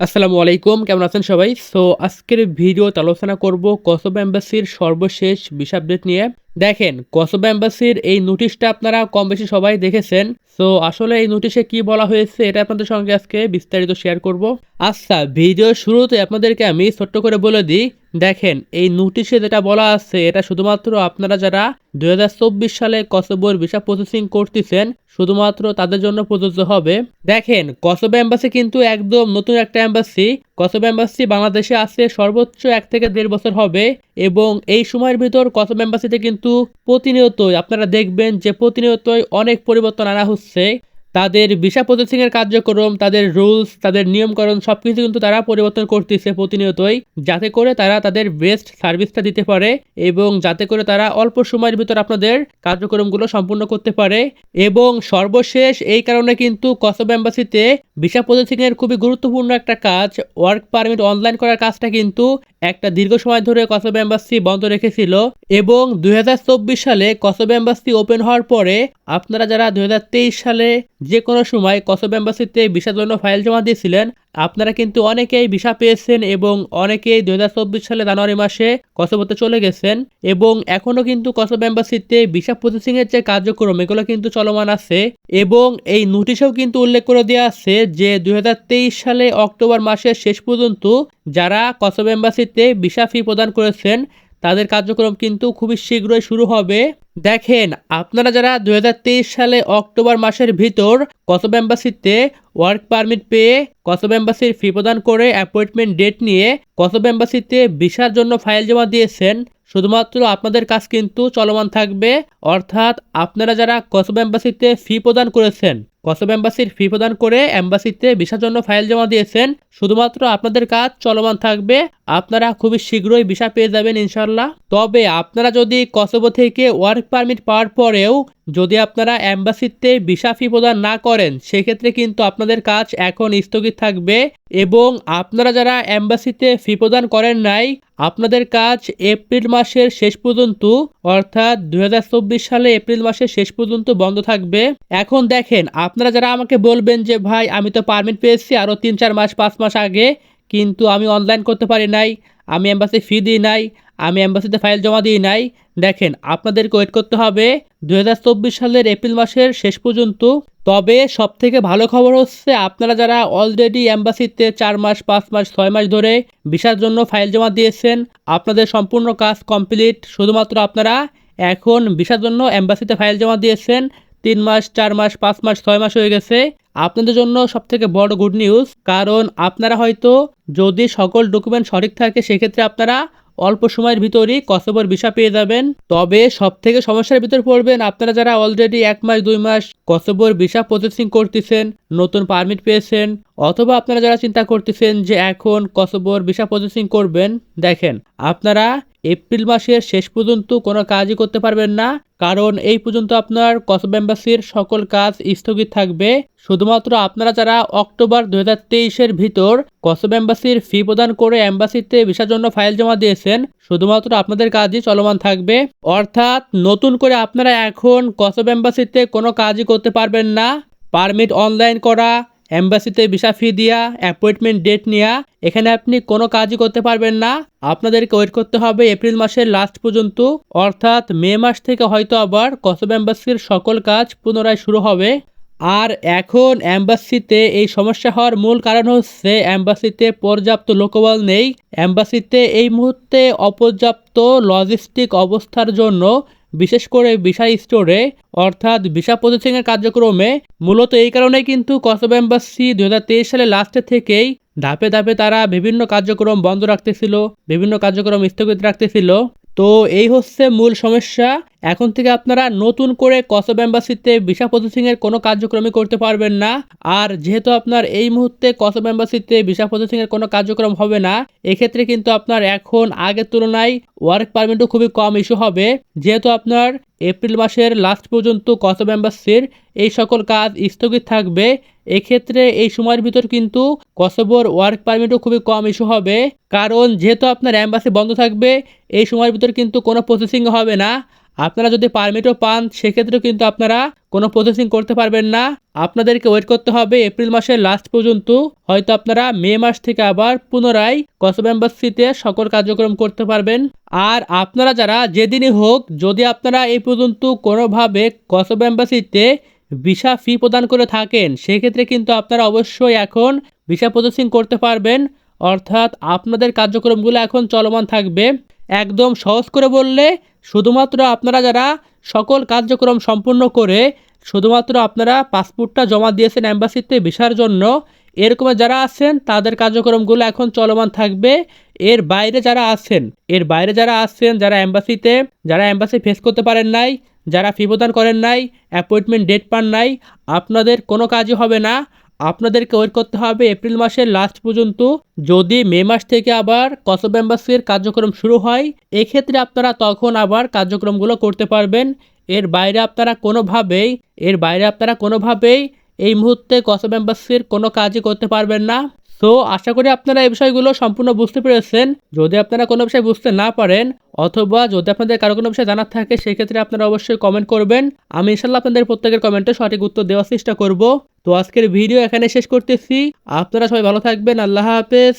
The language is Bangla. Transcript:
আসসালামু আলাইকুম, কেমন আছেন সবাই? সো আজকের ভিডিওতে আলোচনা করব কসোভো এম্বাসির সর্বশেষ বিষ আপডেট নিয়ে। দেখেন কসোভো এম্বাসির এই নোটিশটা আপনারা কম বেশি সবাই দেখেছেন। সো আসলে এই নোটিশে কি বলা হয়েছে এটা আপনাদের সঙ্গে আজকে বিস্তারিত শেয়ার করব। আচ্ছা ভিডিও শুরুতে আপনাদেরকে আমি ছোট্ট করে বলে দিই, দেখেন, এই নোটিশে যেটা বলা আছে, এটা শুধুমাত্র আপনারা যারা দুই হাজার চব্বিশ সালে কসোবোর ভিসা প্রসেসিং করতেছেন, শুধুমাত্র তাদের জন্য প্রযোজ্য হবে। দেখেন কসোবো এম্বাসি কিন্তু একদম নতুন একটা এম্বাসি কসোবো এম্বাসি বাংলাদেশে আছে সর্বোচ্চ এক থেকে দেড় বছর হবে এবং এই সময়ের ভিতর কসম এম্বাসিতে কিন্তু প্রতিনিয়তই আপনারা দেখবেন যে প্রতিনিয়তই অনেক পরিবর্তন আনা হচ্ছে। তাদের ভিসা প্রসেসিংয়ের কার্যক্রম, তাদের রুলস, তাদের নিয়মকরণ সব কিছু কিন্তু তারা পরিবর্তন করতেছে প্রতিনিয়তই, যাতে করে তারা তাদের বেস্ট সার্ভিসটা দিতে পারে এবং যাতে করে তারা অল্প সময়ের ভিতর আপনাদের কার্যক্রমগুলো সম্পূর্ণ করতে পারে। এবং সর্বশেষ এই কারণে কিন্তু কসব এম্বাসিতে ভিসা প্রসেসিংয়ের খুবই গুরুত্বপূর্ণ একটা কাজ, ওয়ার্ক পারমিট অনলাইন করার কাজটা কিন্তু একটা দীর্ঘ সময় ধরে কসব এম্বাসি বন্ধ রেখেছিল এবং দু হাজার চব্বিশ সালে কসব এম্বাসি ওপেন হওয়ার পরে আপনারা যারা দু হাজার তেইশ সালে যে কোনো সময় কসব অ্যাম্বাসিতে ভিসার জন্য ফাইল জমা দিয়েছিলেন। আপনারা কিন্তু অনেকেই ভিসা পেয়েছেন এবং অনেকেই দু হাজার চব্বিশ সালে জানুয়ারি মাসে কসবোতে চলে গেছেন এবং এখনও কিন্তু কসব এম্বাসিতে ভিসা প্রসেসিংয়ের যে কার্যক্রম, এগুলো কিন্তু চলমান আছে এবং এই নোটিশেও কিন্তু উল্লেখ করে দেওয়া আছে যে দু হাজার তেইশ সালে অক্টোবর মাসের শেষ পর্যন্ত যারা কসব অ্যাম্বাসিতে ভিসা ফি প্রদান করেছেন, তাদের কার্যক্রম কিন্তু খুবই শীঘ্রই শুরু হবে। দেখেন, আপনারা যারা দুহাজার তেইশ সালে অক্টোবর মাসের ভিতর কসব এম্বাসিতে ওয়ার্ক পারমিট পেয়ে কসব এম্বাসির ফি প্রদান করে অ্যাপয়েন্টমেন্ট ডেট নিয়ে কসব এম্বাসিতে ভিসার জন্য ফাইল জমা দিয়েছেন, শুধুমাত্র আপনাদের কাজ কিন্তু চলমান থাকবে। অর্থাৎ আপনারা যারা কসব এম্বাসিতে ফি প্রদান করেছেন কসব অ্যাম্বাসির ফি প্রদান করে অ্যাম্বাসিতে ভিসার জন্য ফাইল জমা দিয়েছেন। শুধুমাত্র আপনাদের কাজ চলমান থাকবে। আপনারা খুবই শীঘ্রই ভিসা পেয়ে যাবেন ইনশাল্লাহ তবে আপনারা যদি কসবো থেকে ওয়ার্ক পারমিট পাওয়ার পরেও যদি আপনারা অ্যাম্বাসিতে ভিসা ফি প্রদান না করেন, সেক্ষেত্রে কিন্তু আপনাদের কাজ এখন স্থগিত থাকবে এবং আপনারা যারা অ্যাম্বাসিতে ফি প্রদান করেন নাই, আপনাদের কাজ এপ্রিল মাসের শেষ পর্যন্ত, অর্থাৎ দু হাজার চব্বিশ সালে এপ্রিল মাসের শেষ পর্যন্ত বন্ধ থাকবে। এখন দেখেন, আপনারা যারা আমাকে বলবেন যে, ভাই, আমি তো পারমিট পেয়েছি আরও তিন চার মাস, পাঁচ মাস আগে, কিন্তু আমি অনলাইন করতে পারি নাই, আমি অ্যাম্বাসি ফি দিই নাই। আমি অ্যাম্বাসিতে ফাইল জমা দিই নাই। দেখেন, আপনাদেরকে ওয়েট করতে হবে দু হাজার চব্বিশ সালের এপ্রিল মাসের শেষ পর্যন্ত। তবে সব থেকে ভালো খবর হচ্ছে, আপনারা যারা অলরেডি অ্যাম্বাসিতে চার মাস, পাঁচ মাস, ছয় মাস ধরে ভিসার জন্য ফাইল জমা দিয়েছেন, আপনাদের সম্পূর্ণ কাজ কমপ্লিট শুধুমাত্র আপনারা এখন ভিসার জন্য অ্যাম্বাসিতে ফাইল জমা দিয়েছেন, তিন মাস, চার মাস, পাঁচ মাস, ছয় মাস হয়ে গেছে। আপনাদের জন্য সবথেকে বড় গুড নিউজ কারণ আপনারা হয়তো যদি সকল ডকুমেন্ট সঠিক থাকে, সেক্ষেত্রে আপনারা অল্প সময়ের ভিতরেই কসবর ভিসা পেয়ে যাবেন। তবে সব থেকে সমস্যার ভিতর পড়বেন আপনারা যারা অলরেডি এক মাস, দুই মাস কসবর ভিসা প্রসেসিং করতেছেন, নতুন পারমিট পেয়েছেন, অথবা আপনারা যারা চিন্তা করতেছেন যে এখন কসবর ভিসা প্রসেসিং করবেন, দেখেন, আপনারা এপ্রিল মাসের শেষ পর্যন্ত কোনো কাজই করতে পারবেন না, কারণ এই পর্যন্ত আপনার কসব এম্বাসির সকল কাজ স্থগিত থাকবে। শুধুমাত্র আপনারা যারা অক্টোবর দু হাজার ভিতর কসব এম্বাসির ফি প্রদান করে এম্বাসিতে ভিসার জন্য ফাইল জমা দিয়েছেন, শুধুমাত্র আপনাদের কাজই চলমান থাকবে। অর্থাৎ নতুন করে আপনারা এখন কসব এম্বাসিতে কোনো কাজই করতে পারবেন না। পারমিট অনলাইন করা এম্বাসিতে ভিসা ফি দিয়া অ্যাপয়েন্টমেন্ট ডেট নেওয়া এখানে আপনি কোনো কাজই করতে পারবেন না। আপনাদেরকে ওয়েট করতে হবে এপ্রিল মাসের লাস্ট পর্যন্ত। অর্থাৎ মে মাস থেকে হয়তো আবার কসব অ্যাম্বাসির সকল কাজ পুনরায় শুরু হবে। আর এখন অ্যাম্বাসিতে এই সমস্যা হওয়ার মূল কারণ হচ্ছে অ্যাম্বাসিতে পর্যাপ্ত লোকবল নেই। অ্যাম্বাসিতে এই মুহূর্তে অপর্যাপ্ত লজিস্টিক অবস্থার জন্য বিশেষ করে ভিসা স্টোরে, অর্থাৎ ভিসা প্রসেসিংয়ের কার্যক্রমে, মূলত এই কারণে কিন্তু কসব এম্বাসি দু সালে লাস্টের থেকেই ধাপে ধাপে তারা বিভিন্ন কার্যক্রম বন্ধ রাখতেছিল, বিভিন্ন কার্যক্রম স্থগিত রাখতেছিল। তো এই হচ্ছে মূল সমস্যা। এখন থেকে আপনারা নতুন করে কসব এম্বাসিতে ভিসা প্রসেসিংয়ের কোনো কার্যক্রমই করতে পারবেন না। আর যেহেতু আপনার এই মুহূর্তে কসব এম্বাসিতে ভিসা প্রসেসিংয়ের কোনো কার্যক্রম হবে না, এক্ষেত্রে কিন্তু আপনার এখন আগের তুলনায় ওয়ার্ক পারমিটও খুবই কম ইস্যু হবে। যেহেতু আপনার এপ্রিল মাসের লাস্ট পর্যন্ত কসব এম্বাসির এই সকল কাজ স্থগিত থাকবে এক্ষেত্রে এই সময়ের ভিতর কিন্তু কসবর ওয়ার্ক পারমিটও খুবই কম ইস্যু হবে। কারণ যেহেতু আপনার অ্যাম্বাসি বন্ধ থাকবে, এই সময়ের ভিতর কিন্তু কোনো প্রসেসিং হবে না। আপনারা যদি পারমিটও পান, সেক্ষেত্রেও কিন্তু আপনারা কোনো প্রসেসিং করতে পারবেন না। আপনাদেরকে ওয়েট করতে হবে এপ্রিল মাসের লাস্ট পর্যন্ত। হয়তো আপনারা মে মাস থেকে আবার পুনরায় কসব অ্যাম্বাসিতে সকল কার্যক্রম করতে পারবেন। আর আপনারা যারা যেদিনই হোক, যদি আপনারা এই পর্যন্ত কোনোভাবে কসব এম্বাসিতে ভিসা ফি প্রদান করে থাকেন, সেক্ষেত্রে কিন্তু আপনারা অবশ্যই এখন ভিসা প্রসেসিং করতে পারবেন। অর্থাৎ আপনাদের কার্যক্রমগুলো এখন চলমান থাকবে। একদম সহজ করে বললে, শুধুমাত্র আপনারা যারা সকল কার্যক্রম সম্পূর্ণ করে শুধুমাত্র আপনারা পাসপোর্টটা জমা দিয়েছেন অ্যাম্বাসিতে ভিসার জন্য, এরকম যারা আছেন, তাদের কার্যক্রমগুলো এখন চলমান থাকবে। এর বাইরে যারা আছেন, এর বাইরে যারা আছেন, যারা অ্যাম্বাসিতে যারা অ্যাম্বাসি ফেস করতে পারেন নাই যারা ফি প্রদান করেন নাই অ্যাপয়েন্টমেন্ট ডেট পান নাই, আপনাদের কোনো কাজই হবে না। আপনাদেরকে ওয়েট করতে হবে এপ্রিল মাসের লাস্ট পর্যন্ত। যদি মে মাস থেকে আবার কসব এম্বাসির কার্যক্রম শুরু হয়, এক্ষেত্রে আপনারা তখন আবার কার্যক্রমগুলো করতে পারবেন। এর বাইরে আপনারা কোনোভাবেই, এর বাইরে আপনারা কোনোভাবেই এই মুহূর্তে কসব এম্বাসির কোনো কাজই করতে পারবেন না। সো আশা করি আপনারা এই বিষয়গুলো সম্পূর্ণ বুঝতে পেরেছেন। যদি আপনারা কোনো বিষয় বুঝতে না পারেন, অথবা যদি আপনাদের কারও কোনো বিষয় জানার থাকে, সেক্ষেত্রে আপনারা অবশ্যই কমেন্ট করবেন। আমি ইনশাল্লাহ আপনাদের প্রত্যেকের কমেন্টে সঠিক উত্তর দেওয়ার চেষ্টা করব। তো আজকের ভিডিও এখানে শেষ করতেছি। আপনারা সবাই ভালো থাকবেন। আল্লাহ হাফেজ।